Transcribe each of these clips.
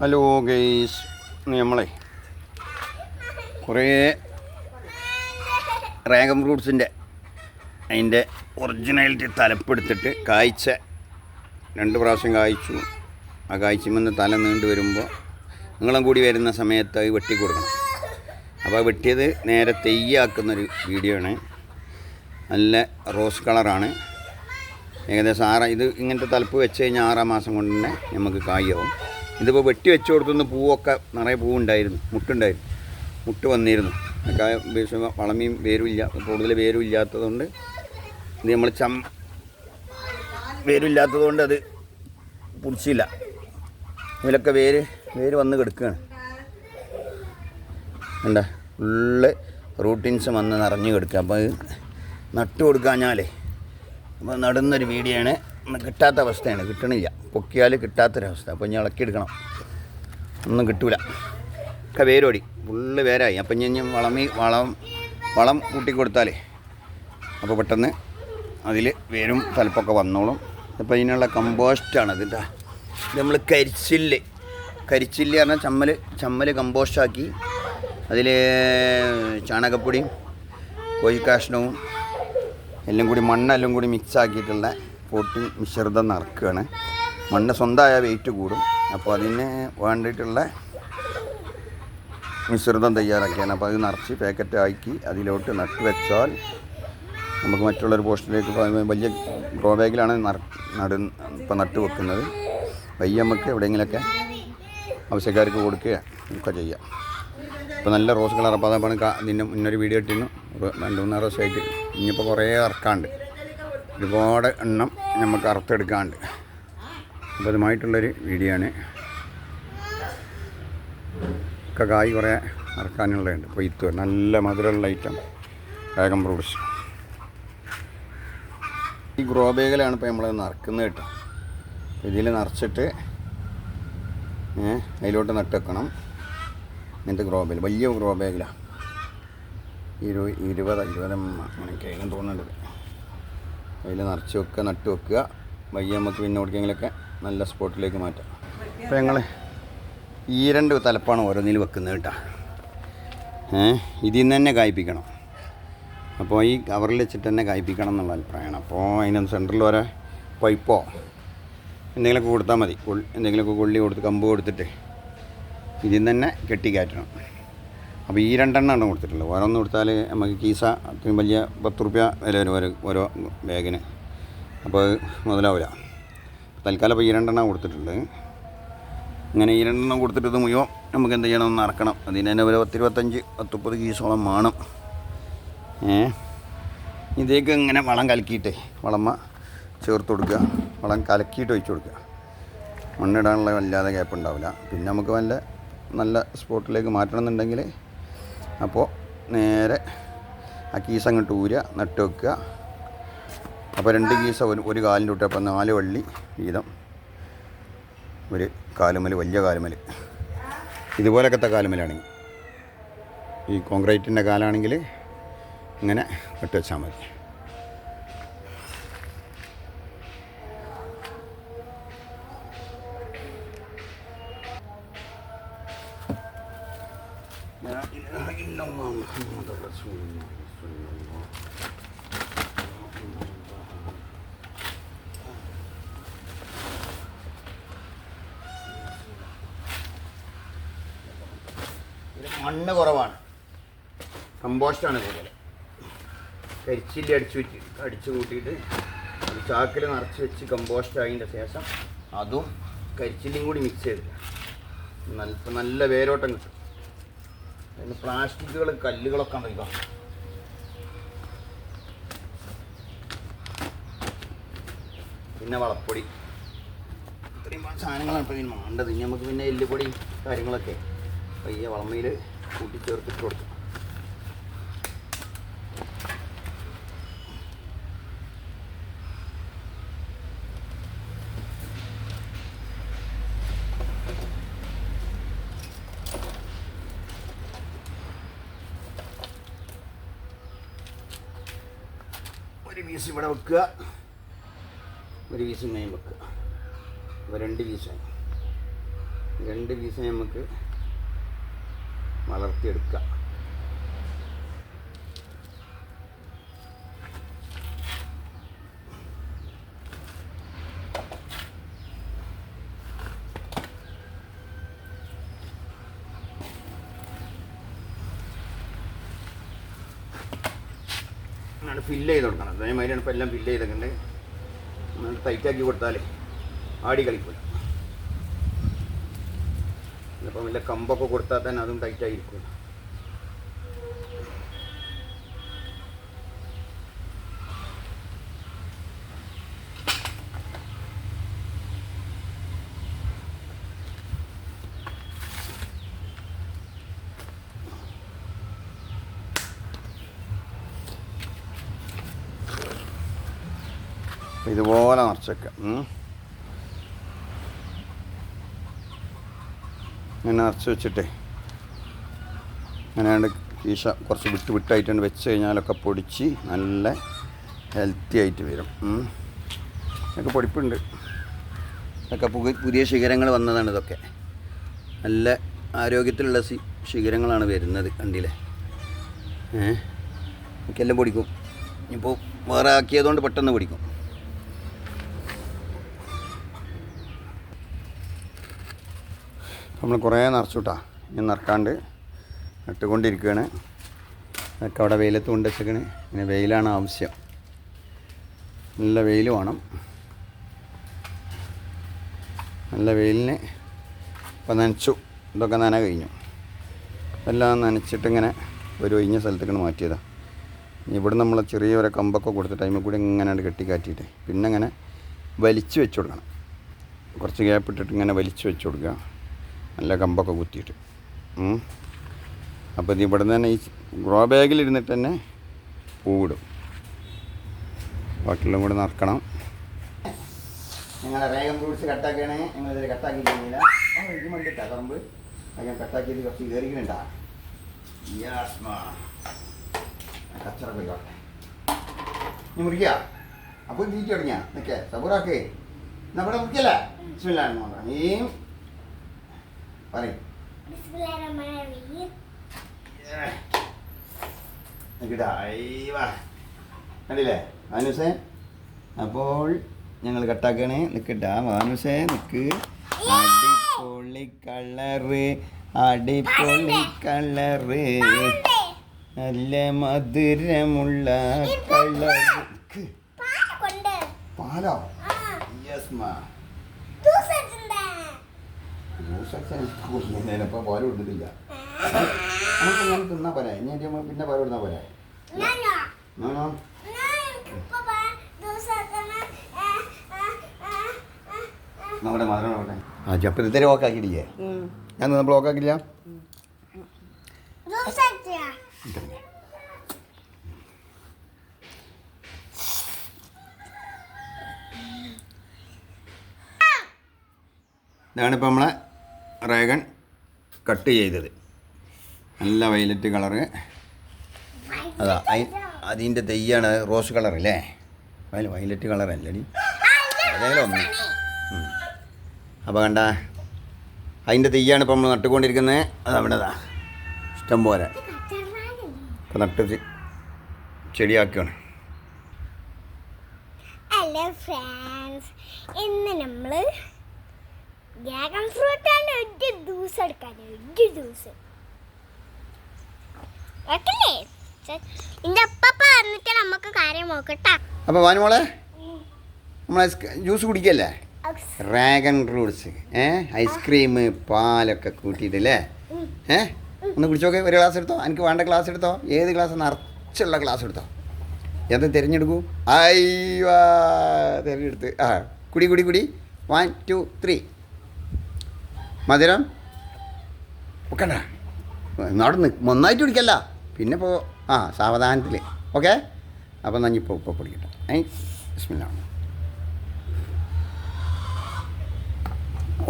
Hello guys നമ്മളെ കുറേ റാഗം ഫ്രൂട്ട്സിന്റെ അതിന്റെ ഒറിജിനാലിറ്റി തലപ്പെടുത്തിട്ട് കായ്ച്ച രണ്ട് പ്രാവശ്യം കായ്ച്ചു. ആ കായ്ച്ചുമെന്ന് തല നീണ്ടു വരുമ്പോൾ നിങ്ങളും കൂടി വരുന്ന സമയത്ത് അത് വെട്ടി കൊടുക്കണം അപ്പോൾ വെട്ടിയത് നേരെ തെയ്യാക്കുന്നൊരു വീഡിയോ ആണ്. നല്ല റോസ് കളറാണ്. ഏകദേശം ആറ് ഇത് ഇങ്ങനത്തെ തലപ്പ് വെച്ച് കഴിഞ്ഞാൽ ആറാം മാസം കൊണ്ട് തന്നെ നമുക്ക് കായാവും ഇതിപ്പോൾ വെട്ടി വെച്ച് കൊടുത്തുനിന്ന് പൂവൊക്കെ നിറയെ പൂവുണ്ടായിരുന്നു മുട്ടുണ്ടായിരുന്നു മുട്ട് വന്നിരുന്നു. വിഷ വളമിയും വേരുമില്ല കൂടുതൽ വേരും ഇല്ലാത്തതുകൊണ്ട് ഇത് നമ്മൾ ചം വേരില്ലാത്തതുകൊണ്ട് അത് പിടിച്ചില്ല. ഇതിലൊക്കെ വേര് വേര് വന്ന് കിടക്കുകയാണ് എന്താ ഫുള്ള് റൂട്ടീൻസ് വന്ന് നിറഞ്ഞു കിടക്കുക അപ്പോൾ അത് നട്ടു കൊടുക്കാഞ്ഞാലേ അപ്പോൾ നടുന്നൊരു വീഡിയോ ഒന്നും കിട്ടാത്ത അവസ്ഥയാണ് കിട്ടണില്ല. പൊക്കിയാൽ കിട്ടാത്തൊരവസ്ഥ. അപ്പോൾ ഞാൻ ഇളക്കിയെടുക്കണം. ഒന്നും കിട്ടൂല. ഒക്കെ വേരോടി. ഫുള്ള് വേരായി. അപ്പം ഞാൻ വളമി വളം വളം കൂട്ടി കൊടുത്താലേ അപ്പോൾ പെട്ടെന്ന് അതിൽ വേരും തലപ്പൊക്കെ വന്നോളും. അപ്പോൾ ഇതിനുള്ള കമ്പോസ്റ്റാണ് അതിന്റെ നമ്മൾ കരിച്ചില്ല്. കരിച്ചില്ല് പറഞ്ഞാൽ ചമ്മൽ ചമ്മൽ കമ്പോസ്റ്റാക്കി അതിൽ ചാണകപ്പൊടിയും കോഴിക്കാഷ്ണവും എല്ലാം കൂടി മണ്ണെല്ലാം കൂടി മിക്സ് ആക്കിയിട്ടുള്ള പോട്ടി മിശ്രിതം നിറക്കുകയാണ് മണ്ണ് സ്വന്തമായ വെയിറ്റ് കൂടും. അപ്പോൾ അതിന് വേണ്ടിയിട്ടുള്ള മിശ്രിതം തയ്യാറാക്കിയാണ്. അപ്പോൾ അത് നിറച്ച് പാക്കറ്റ് ആക്കി അതിലോട്ട് നട്ട് വെച്ചാൽ നമുക്ക് മറ്റുള്ളൊരു പോസ്റ്റിലേക്ക് വലിയ ഗ്രോ ബാഗിലാണ് നട ഇപ്പം നട്ട് വെക്കുന്നത്. വയ്യ നമുക്ക് എവിടെയെങ്കിലുമൊക്കെ ആവശ്യക്കാർക്ക് കൊടുക്കുക ഒക്കെ ചെയ്യാം. ഇപ്പോൾ നല്ല റോസ് കളർ അപ്പോൾ അതപ്പോൾ നിന്നെ മുന്നൊരു വീഡിയോ ഇട്ടിരുന്നു. രണ്ട് മൂന്നാറ് ദിവസമായിട്ട്. ഇനിയിപ്പോൾ കുറേ ഇറക്കാണ്ട് ഒരുപാട് എണ്ണം നമുക്ക് അറുത്തെടുക്കാണ്ട്. അപ്പോൾ അതുമായിട്ടുള്ളൊരു വീഡിയോ ആണ് ഒക്കെ കായ് കുറേ അറക്കാനുള്ളതുണ്ട്. കൊയ്ത്ത് നല്ല മധുരമുള്ള ഐറ്റം വേഗം ഫ്രൂട്ട്സ് ഈ ഗ്രോ ബാഗിലാണ് ഇപ്പോൾ നമ്മൾ നിറക്കുന്നത് കേട്ടോ. ഇതിൽ നിറച്ചിട്ട് അതിലോട്ട് നട്ട് വെക്കണം. ഇങ്ങനത്തെ ഗ്രോ ബാഗ് വലിയ ഗ്രോ ബാഗിലാണ് ഇരു ഇരുപത് ഇരുപത് മണിക്കായിരിക്കും തോന്നുന്നുണ്ട് അതിൽ നിറച്ച് വെക്കുക നട്ട് വെക്കുക. വയ്യ നമുക്ക് പിന്നെ ഓടിക്കെങ്കിലൊക്കെ നല്ല സ്പോട്ടിലേക്ക് മാറ്റാം. അപ്പോൾ ഞങ്ങൾ ഈ രണ്ട് തലപ്പാണ് ഓരോന്നിൽ വെക്കുന്നത് കേട്ടോ. ഏ ഇതിൽ നിന്ന് തന്നെ കായ്പ്പിക്കണം. അപ്പോൾ ഈ കവറിൽ വെച്ചിട്ട് തന്നെ കായ്പ്പിക്കണം എന്നുള്ള അഭിപ്രായമാണ്. അപ്പോൾ അതിന് സെന്ററിൽ വരെ പൈപ്പോ എന്തെങ്കിലുമൊക്കെ കൊടുത്താൽ മതി. എന്തെങ്കിലുമൊക്കെ കൊള്ളി കൊടുത്ത് കമ്പ് കൊടുത്തിട്ട് ഇതിൽ തന്നെ കെട്ടി കയറ്റണം അപ്പോൾ ഈ രണ്ടെണ്ണമാണ് കൊടുത്തിട്ടുള്ളത്. ഓരോന്ന് കൊടുത്താൽ നമുക്ക് കീസ അത്രയും വലിയ പത്ത് റുപ്യ വില വരും ഓരോ ഓരോ ബാഗിന്. അപ്പോൾ മുതലാവില്ല തൽക്കാലം ഇപ്പോൾ ഈ രണ്ടെണ്ണം കൊടുത്തിട്ടുണ്ട്. ഇങ്ങനെ ഈ രണ്ടെണ്ണം കൊടുത്തിട്ട് ഇത് നമുക്ക് എന്ത് ചെയ്യണം? ഒന്ന് അറക്കണം. അതിന് തന്നെ ഒരു പത്തിരുപത്തഞ്ച് പത്തുപ്പത് കീസോളം വേണം ഏ? ഇതേക്ക് ഇങ്ങനെ വളം കലക്കിയിട്ട് വളമ്മ ചേർത്ത് കൊടുക്കുക. വളം കലക്കിയിട്ട് ഒഴിച്ച് കൊടുക്കുക. മണ്ണിടാനുള്ള വല്ലാതെ ഗ്യാപ്പ് ഉണ്ടാവില്ല. പിന്നെ നമുക്ക് വല്ല നല്ല സ്പോട്ടിലേക്ക് മാറ്റണം എന്നുണ്ടെങ്കിൽ അപ്പോൾ നേരെ ആ കീസ് അങ്ങോട്ട് ഊരുക നട്ട് വെക്കുക. അപ്പോൾ രണ്ട് കീസ ഒരു ഒരു കാലിന്റെ തൊട്ട് അപ്പോൾ നാല് വള്ളി വീതം. ഒരു കാലുമൽ വലിയ കാലുമൽ. ഇതുപോലൊക്കത്തെ കാലുമലാണെങ്കിൽ ഈ കോൺക്രീറ്റിന്റെ കാലാണെങ്കിൽ ഇങ്ങനെ ഇട്ട് വെച്ചാൽ മതി. إلا الله محمد رسول الله صلى الله മണ്ണ് കുറവാണ് കമ്പോസ്റ്റാണ് കൂടുതൽ കരിച്ചില്ലി അടിച്ച് വെച്ച് അടിച്ച് കൂട്ടിയിട്ട് ഒരു ചാക്കിൽ നിറച്ച് വെച്ച് കമ്പോസ്റ്റ് ആയതിൻ്റെ ശേഷം അതും കരിച്ചില്ലിയും കൂടി മിക്സ് ചെയ്തിട്ട് നല്ല ഇപ്പം നല്ല വേരോട്ടം കിട്ടും അതിന് പ്ലാസ്റ്റിക്കുകൾ കല്ലുകളൊക്കെ ഉണ്ടല്ലോ പിന്നെ വളപ്പൊടി. ഇത്രയും സാധനങ്ങളാണ് ഇപ്പോൾ ഇതിന് വേണ്ടത് ഇനി നമുക്ക് പിന്നെ എല്ലുപൊടി കാര്യങ്ങളൊക്കെ പയ്യെ വളമയിൽ കൂട്ടിച്ചേർത്തിട്ട് കൊടുക്കും ഒരു പീസ് ഇവിടെ വെക്കുക. ഒരു പീസ് ഇങ്ങനെ വെക്കുക. അപ്പോൾ രണ്ട് പീസായി രണ്ട് പീസ് നമുക്ക് വളർത്തിയെടുക്കാം. അങ്ങനെ ഫില്ല് ചെയ്ത് കൊടുക്കണം. അതേമാതിരിയാണ് ഇപ്പോൾ എല്ലാം ഫില്ല് ചെയ്തിട്ടുണ്ട് എന്നിട്ട് ടൈറ്റാക്കി കൊടുത്താലേ ആടി കളിക്കില്ല ഇപ്പം വല്ല കമ്പൊക്കെ കൊടുത്താൽ തന്നെ അതും ടൈറ്റായിരിക്കും ഇതുപോലെ നിറച്ചേക്കാം. ഇങ്ങനെ നിറച്ച് വെച്ചിട്ടേ അങ്ങനെയാണ്ട് കീശ കുറച്ച് വിട്ട് വിട്ടായിട്ടുണ്ട്. വെച്ച് കഴിഞ്ഞാലൊക്കെ പൊടിച്ച് നല്ല ഹെൽത്തി ആയിട്ട് വരും. ഇതൊക്കെ പൊടിപ്പുണ്ട്. ഇതൊക്കെ പുതിയ ശിഖരങ്ങൾ വന്നതാണ് ഇതൊക്കെ. നല്ല ആരോഗ്യത്തിലുള്ള സി ശിഖരങ്ങളാണ് വരുന്നത് കണ്ടില്ലേ? ഏഹ് ഒക്കെ എല്ലാം പൊടിക്കും. ഇപ്പോൾ വേറെ ആക്കിയതുകൊണ്ട് പെട്ടെന്ന് പൊടിക്കും. നമ്മൾ കുറേ നിറച്ചുട്ടാ. ഇനി നിറക്കാണ്ട് നട്ടുകൊണ്ടിരിക്കുകയാണ്. അതൊക്കെ അവിടെ വെയിലത്ത് കൊണ്ട് വെച്ചേക്കണ്. പിന്നെ വെയിലാണ് ആവശ്യം. നല്ല വെയിൽ വേണം. നല്ല വെയിലിന് ഇപ്പം നനച്ചു. ഇതൊക്കെ നന കഴിഞ്ഞു. എല്ലാം നനച്ചിട്ടിങ്ങനെ ഒരു ഒഴിഞ്ഞ സ്ഥലത്തേക്കാണ് മാറ്റിയതാണ് ഇവിടെ നമ്മൾ ചെറിയ ഒരു കമ്പൊക്കെ കൊടുത്ത ടൈമിൽ കൂടി ഇങ്ങനെ കെട്ടിക്കാറ്റിയിട്ട് പിന്നെ അങ്ങനെ വലിച്ചു വെച്ച് കൊടുക്കണം. കുറച്ച് ഗ്യാപ്പ് ഇട്ടിട്ട് ഇങ്ങനെ വലിച്ചു വെച്ച് കൊടുക്കുക. നല്ല കമ്പൊക്കെ കുത്തിയിട്ട്. അപ്പോൾ ഇത് ഇവിടെ തന്നെ ഈ ഗ്രോ ബാഗിൽ ഇരുന്നിട്ട് തന്നെ പൂവിടും. ബാക്കിയുള്ള കൂടെ നിറക്കണം. നിങ്ങളെ വേഗം ഫ്രൂട്ട്സ് കട്ടാക്കുകയാണെങ്കിൽ നിങ്ങൾ ഇതിൽ കട്ടാക്കി കഴിഞ്ഞില്ല ഇത് മണ്ടിട്ടാ പറമ്പ് ഞാൻ കട്ടാക്കിയത് കുറച്ച് കയറിക്കണുണ്ടാ കച്ചറ പോയിക്കോട്ടെ നീ അപ്പോൾ തുടങ്ങിയാ. നിൽക്കേ സബൂറാക്കേ. നമ്മുടെ മുറിക്കല്ലേ? ബിസ്മില്ലാഹിർ റഹീം. പറയും. കണ്ടില്ലേ? മാനുസേ അപ്പോൾ ഞങ്ങൾ കട്ടാക്കണേ നിൽക്കട്ടാ മാനുസേ നിൽക്ക് അടിപൊളി കളറ് അടിപൊളി കളറ്. നല്ല മധുരമുള്ള കളറ്. പാൽ യെസ് മാ. ഞാനിപ്പോൾ പാൽ കൊടുത്തിട്ടില്ല. നമുക്ക് ഞാൻ തിന്നാ പോരാ. ഇനി നമ്മൾ പിന്നെ പാൽ കൊടുത്താൽ പോരാ? ആണോ. നമ്മുടെ മാത്രം നോക്കട്ടെ ആ ചപ്പം ഇതുവരെ ഓക്കാക്കിയില്ലേ ഞാൻ നമ്മൾ ഓക്കാക്കില്ല? ഇതാണ് ഇപ്പം നമ്മളെ റേഗൺ കട്ട് ചെയ്തത്. നല്ല വയലറ്റ് കളറ്. അതാ അതി അതിന്റെ തെയ്യാണ് റോസ് കളർ അല്ലേ വയ- വയലറ്റ് കളർ അല്ലടി അതേലോ ഒന്ന് അപ്പോൾ കണ്ട അതിന്റെ തെയ്യാണ് ഇപ്പം നമ്മൾ നട്ടുകൊണ്ടിരിക്കുന്നത്. അത് അവിടെതാ ഇഷ്ടം പോലെ. ഇപ്പം നട്ട് ചെടിയാക്കുകയാണ് ഹലോ ഫ്രണ്ട്സ് ഇന്ന് നമ്മൾ ഡ്രാഗൺ ആണ് ഒരു ജ്യൂസ് എടുക്കാൻ ഒരു ജ്യൂസ്. ഓക്കല്ലേ എന്റെ അപ്പ പറഞ്ഞിട്ട് നമുക്ക് കാര്യം നോക്കട്ടാ. അപ്പോൾ വാനുമോളെ നമ്മൾ ജ്യൂസ് കുടിക്കല്ലേ? ഡ്രാഗൺ ഫ്രൂട്ട്സ് ഏ? ഐസ്ക്രീം പാലൊക്കെ കൂട്ടിയിട്ടല്ലേ ഏ? ഒന്ന് കുടിച്ചോക്കെ ഒരു ഗ്ലാസ് എടുത്തോ? എനിക്ക് വേണ്ട ഗ്ലാസ് എടുത്തോ? ഏത് ഗ്ലാസ് നിറച്ചുള്ള ഗ്ലാസ് എടുത്തോ? എന്ത് തിരഞ്ഞെടുക്കൂ? അയ്യോ തിരഞ്ഞെടുത്ത്. ആ കുടി കുടി കുടി. വൺ ടു ത്രീ മധുരം? ഒക്കണ്ട. നടന്ന് നന്നായിട്ട് കുടിക്കല്ല പിന്നെ ഇപ്പോൾ ആ സാവധാനത്തിൽ ഓക്കെ? അപ്പം ഞാൻ ഇപ്പോൾ ഇപ്പോൾ പൊടിക്കട്ടെ. ഏ? ബിസ്മില്ലാണ്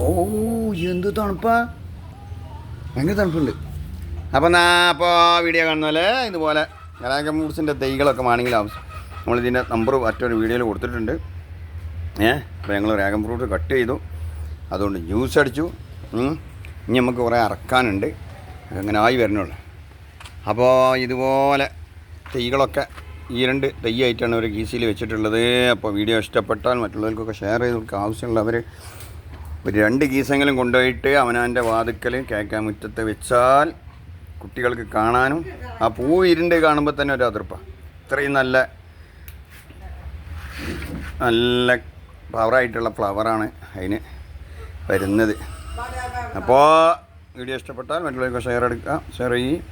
ഓ എന്ത് തണുപ്പാ. ഭയങ്കര തണുപ്പുണ്ട്. അപ്പോൾ നാ അപ്പോൾ വീഡിയോ കാണുന്ന ഇതുപോലെ ഗലാഗ മൂഡ്സിന്റെ തൈകളൊക്കെ വേണമെങ്കിൽ ആവശ്യം നമ്മളിതിന്റെ നമ്പർ മറ്റൊരു വീഡിയോയിൽ കൊടുത്തിട്ടുണ്ട്. ഏ? അപ്പോൾ ഞങ്ങൾ റാഗം ഫ്രൂട്ട് കട്ട് ചെയ്തു. അതുകൊണ്ട് ജ്യൂസ് അടിച്ചു. ഇനി നമുക്ക് കുറേ അറക്കാനുണ്ട്. അങ്ങനെ ആയി വരണുള്ളൂ അപ്പോൾ ഇതുപോലെ തൈകളൊക്കെ ഈ രണ്ട് തൈയായിട്ടാണ് ഒരു ഗീസിയിൽ വെച്ചിട്ടുള്ളത്. അപ്പോൾ വീഡിയോ ഇഷ്ടപ്പെട്ടാൽ മറ്റുള്ളവർക്കൊക്കെ ഷെയർ ചെയ്ത് ആവശ്യമുള്ളവർ ഒരു രണ്ട് ഗീസെങ്കിലും കൊണ്ടുപോയിട്ട് അവനവന്റെ വാതുക്കൽ കേക്കാൻ മുറ്റത്ത് വെച്ചാൽ കുട്ടികൾക്ക് കാണാനും ആ പൂ ഇരുണ്ട് കാണുമ്പോൾ തന്നെ ഒരു അതിർപ്പാണ് ഇത്രയും നല്ല നല്ല പവറായിട്ടുള്ള ഫ്ലവറാണ് അതിന് വരുന്നത്. അപ്പോൾ വീഡിയോ ഇഷ്ടപ്പെട്ടാൽ മറ്റുള്ളവർക്ക് ഷെയർ എടുക്കുക ഷെയർ ചെയ്യും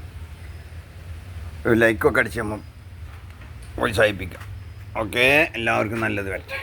ലൈക്കൊക്കെ അടിച്ച് നമ്മൾ പ്രോത്സാഹിപ്പിക്കാം ഓക്കെ എല്ലാവർക്കും നല്ലത് വരട്ടെ.